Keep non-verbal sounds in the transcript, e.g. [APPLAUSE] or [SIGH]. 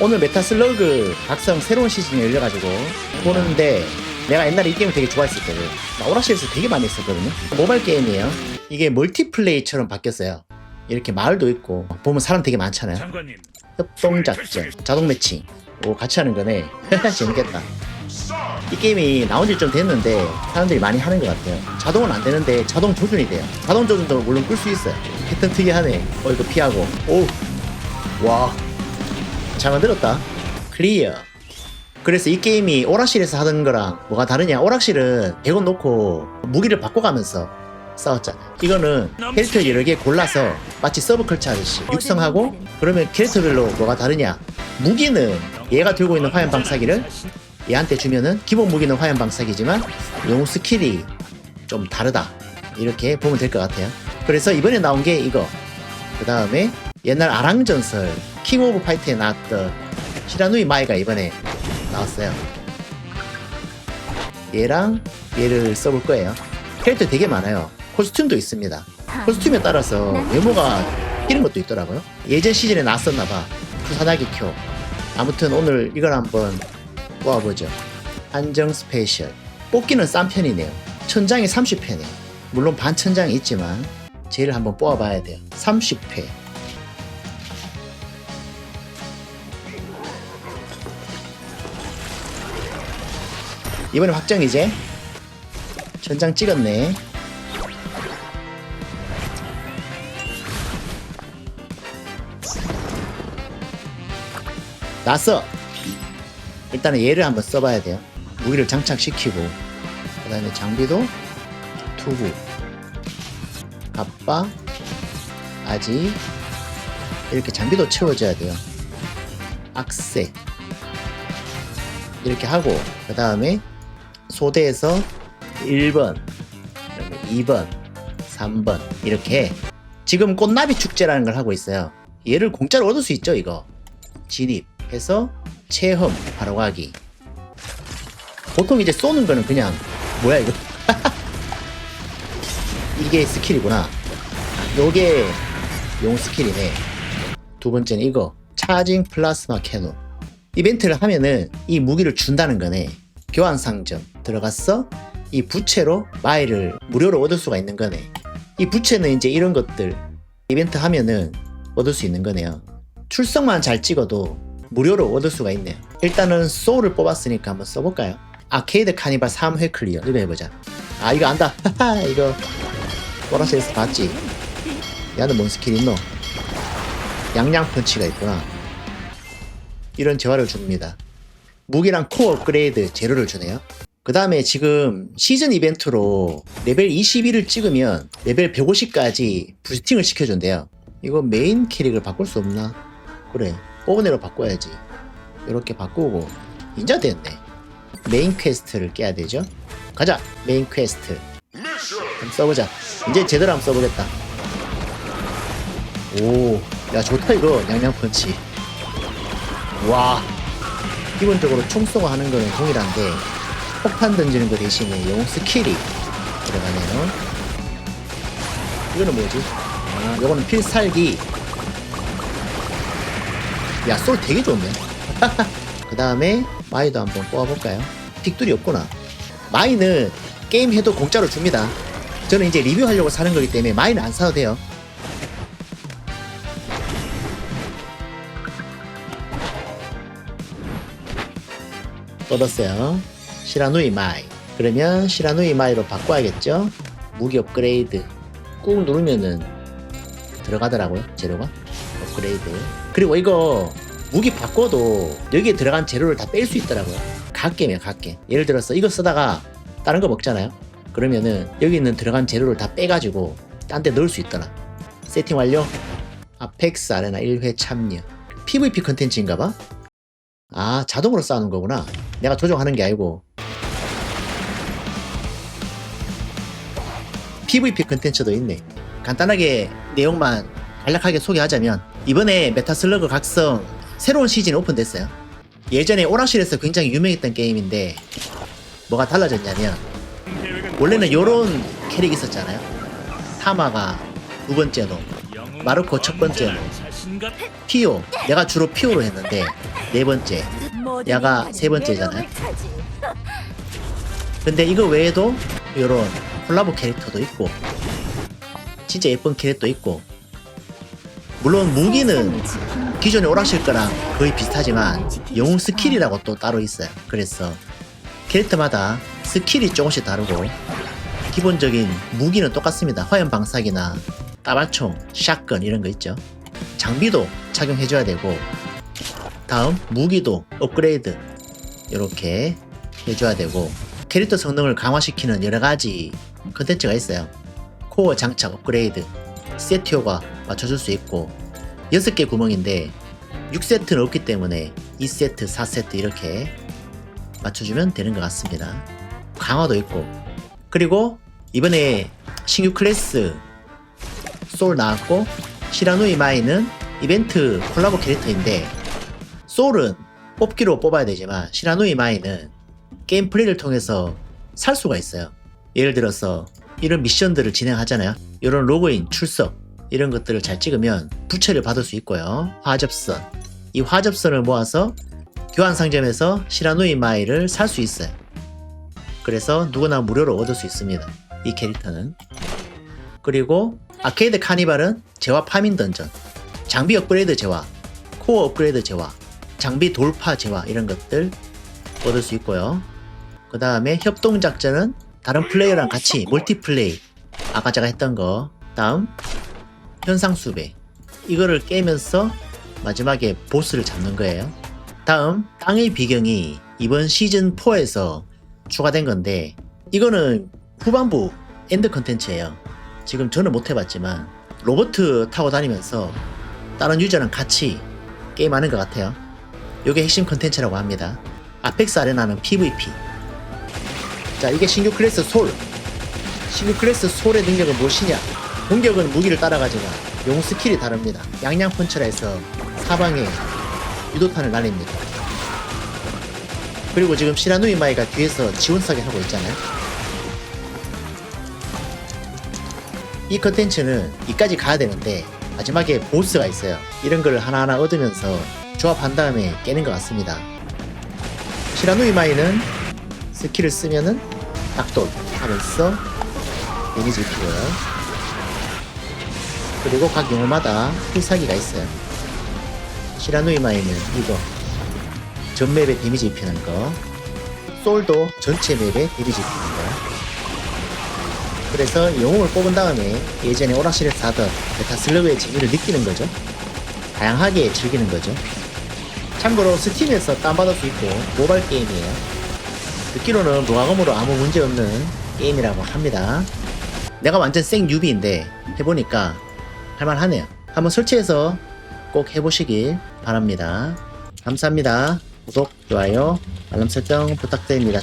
오늘 메타 슬러그 각성 새로운 시즌이 열려가지고 보는데 내가 옛날에 이 게임을 되게 좋아했었거든. 나 오락실에서 되게 많이 했었거든요. 모바일 게임이에요. 이게 멀티플레이처럼 바뀌었어요. 이렇게 마을도 있고 보면 사람 되게 많잖아요. 협동작전, 자동 매칭. 오 같이 하는 거네. [LAUGHS] 재밌겠다. 이 게임이 나온 지 좀 됐는데 사람들이 많이 하는 것 같아요. 자동은 안 되는데 자동 조준이 돼요. 자동 조준도 물론 끌 수 있어요. 패턴 특이하네. 어 이거 피하고. 오, 와, 잘 만들었다. 클리어. 그래서 이 게임이 오락실에서 하던 거랑 뭐가 다르냐? 오락실은 100원 놓고 무기를 바꿔가면서 싸웠잖아. 이거는 캐릭터 여러 개 골라서 마치 서브컬처 하듯이 육성하고 그러면 캐릭터별로 뭐가 다르냐? 무기는 얘가 들고 있는 화염 방사기를 얘한테 주면은 기본 무기는 화염 방사기지만 용 스킬이 좀 다르다 이렇게 보면 될 것 같아요 그래서 이번에 나온 게 이거 그 다음에 옛날 아랑전설 킹 오브 파이트에 나왔던 시라누이 마이가 이번에 나왔어요 얘랑 얘를 써볼 거예요 캐릭터 되게 많아요 코스튬도 있습니다 코스튬에 따라서 외모가 끼는 것도 있더라고요 예전 시즌에 나왔었나봐 부산하기 쿄 아무튼 오늘 이걸 한번 뽑아보죠. 한정 스페셜. 뽑기는 싼 편이네요. 천장이 30회네요. 물론 반천장이 있지만 쟤를 한번 뽑아봐야 돼요. 30회. 이번에 확정 이제. 천장 찍었네. 났어. 일단은 얘를 한번 써봐야 돼요. 무기를 장착시키고 그 다음에 장비도 투구 갑바 아지 이렇게 장비도 채워줘야 돼요. 악세 이렇게 하고 그 다음에 소대에서 1번 그다음에 2번 3번 이렇게 지금 꽃나비 축제라는 걸 하고 있어요. 얘를 공짜로 얻을 수 있죠 이거. 진입해서 체험 바로 가기. 보통 이제 쏘는 거는 그냥 뭐야 이거? [LAUGHS] 이게 스킬이구나. 요게 용 스킬이네. 두 번째는 이거 차징 플라스마 캐논. 이벤트를 하면은 이 무기를 준다는 거네. 교환 상점 들어갔어 이 부채로 마일을 무료로 얻을 수가 있는 거네 이 부채는 이제 이런 것들 이벤트 하면은 얻을 수 있는 거네요 출석만 잘 찍어도 무료로 얻을 수가 있네요. 일단은 소울을 뽑았으니까 한번 써볼까요? 아케이드 카니발 3회 클리어 이거 해보자. 아 이거 안다. 이거 보라스에서 봤지? 야는 뭔 스킬 있노? 양양 펀치가 있구나. 이런 재화를 줍니다. 무기랑 코어 업그레이드 재료를 주네요. 그 다음에 지금 시즌 이벤트로 레벨 21을 찍으면 레벨 150까지 부스팅을 시켜준대요. 이거 메인 캐릭을 바꿀 수 없나? 그래 뽑은 애로 바꿔야지. 이렇게 바꾸고 인자 됐네. 메인 퀘스트를 깨야 되죠? 가자 메인 퀘스트. 한번 써보자. 이제 제대로 한번 써보겠다. 오야 좋다 이거. 양양펀치. 와 기본적으로 총쏘고 하는 거는 동일한데 폭탄 던지는 거 대신에 용 스킬이 들어가네요 이거는 뭐지 아 이거는 필살기 야, 솔 되게 좋네. [LAUGHS] 그 다음에 마이도 한번 뽑아볼까요? 픽둘이 없구나. 마이는 게임 해도 공짜로 줍니다. 저는 이제 리뷰하려고 사는 거기 때문에 마이는 안 사도 돼요. 얻었어요. 시라누이 마이. 그러면 시라누이 마이로 바꿔야겠죠? 무기 업그레이드. 꾹 누르면은 들어가더라고요, 재료가. 업그레이드. 그리고 이거 무기 바꿔도 여기에 들어간 재료를 다 뺄 수 있더라고요. 갓겜이야, 갓겜. 예를 들어서 이거 쓰다가 다른 거 먹잖아요. 그러면은 여기 있는 들어간 재료를 다 빼가지고 딴 데 넣을 수 있더라. 세팅 완료. 아펙스 아레나 1회 참여. PVP 컨텐츠인가봐? 아, 자동으로 쌓는 거구나. 내가 조정하는 게 아니고. PVP 컨텐츠도 있네. 간단하게 내용만 간략하게 소개하자면 이번에 메타슬러그 각성 새로운 시즌이 오픈됐어요. 예전에 오락실에서 굉장히 유명했던 게임인데 뭐가 달라졌냐면 원래는 요런 캐릭 있었잖아요. 타마가 두 번째 놈, 마르코 첫 번째 놈, 피오 내가 주로 피오로 했는데 네 번째. 야가 세 번째잖아요. 근데 이거 외에도 이런 콜라보 캐릭터도 있고 진짜 예쁜 캐릭터도 있고 물론 무기는 기존의 오락실 거랑 거의 비슷하지만 영웅 스킬이라고 또 따로 있어요. 그래서 캐릭터마다 스킬이 조금씩 다르고 기본적인 무기는 똑같습니다. 화염 방사기나 따발총, 샷건 이런 거 있죠. 장비도 착용해줘야 되고 다음 무기도 업그레이드 이렇게 해줘야 되고 캐릭터 성능을 강화시키는 여러 가지 컨텐츠가 있어요. 코어 장착 업그레이드, 세티오가 맞춰줄 수 있고 6개 구멍인데 6세트는 없기 때문에 2세트, 4세트 이렇게 맞춰주면 되는 것 같습니다. 강화도 있고 그리고 이번에 신규 클래스 소울 나왔고 시라누 이 마이는 이벤트 콜라보 캐릭터인데 소울은 뽑기로 뽑아야 되지만 시라누 이 마이는 게임 플레이를 통해서 살 수가 있어요. 예를 들어서 이런 미션들을 진행하잖아요. 이런 로그인, 출석 이런 것들을 잘 찍으면 부채를 받을 수 있고요. 화접선 이 화접선을 모아서 교환 상점에서 시라누 이 마이를 살 수 있어요. 그래서 누구나 무료로 얻을 수 있습니다. 이 캐릭터는 그리고 아케이드 카니발은 재화 파밍 던전 장비 업그레이드 재화 코어 업그레이드 재화 장비 돌파 재화 이런 것들 얻을 수 있고요. 그 다음에 협동 작전은 다른 플레이어랑 같이 멀티플레이 아까 제가 했던 거 다음 현상 수배 이거를 깨면서 마지막에 보스를 잡는 거예요. 다음 땅의 비경이 이번 시즌 4에서 추가된 건데 이거는 후반부 엔드 컨텐츠예요. 지금 저는 못 해봤지만 로버트 타고 다니면서 다른 유저랑 같이 게임하는 것 같아요. 이게 핵심 컨텐츠라고 합니다. 아펙스 아레나는 PVP. 자, 이게 신규 클래스 솔. 신규 클래스 솔의 능력은 무엇이냐? 공격은 무기를 따라가지만 용 스킬이 다릅니다. 양양 펀치라 해서 사방에 유도탄을 날립니다. 그리고 지금 시라누이 마이가 뒤에서 지원사기 하고 있잖아요. 이 컨텐츠는 이까지 가야 되는데 마지막에 보스가 있어요. 이런 걸 하나하나 얻으면서 조합한 다음에 깨는 것 같습니다. 시라누이 마이는 스킬을 쓰면은 낙돌 하면서 데미지 입히고요. 그리고 각 용어마다 필살기가 있어요. 시라누이 마이는 이거 전 맵에 데미지 입히는 거 솔도 전체 맵에 데미지 입히는 거 그래서 영웅을 뽑은 다음에 예전에 오락실에서 하던 메타 슬러그의 재미를 느끼는 거죠. 다양하게 즐기는 거죠. 참고로 스팀에서 다운받을 수 있고 모바일 게임이에요. 듣기로는 무과금으로 아무 문제 없는 게임이라고 합니다. 내가 완전 생 뉴비인데 해보니까 할만하네요. 한번 설치해서 꼭 해보시길 바랍니다. 감사합니다. 구독, 좋아요, 알람 설정 부탁드립니다.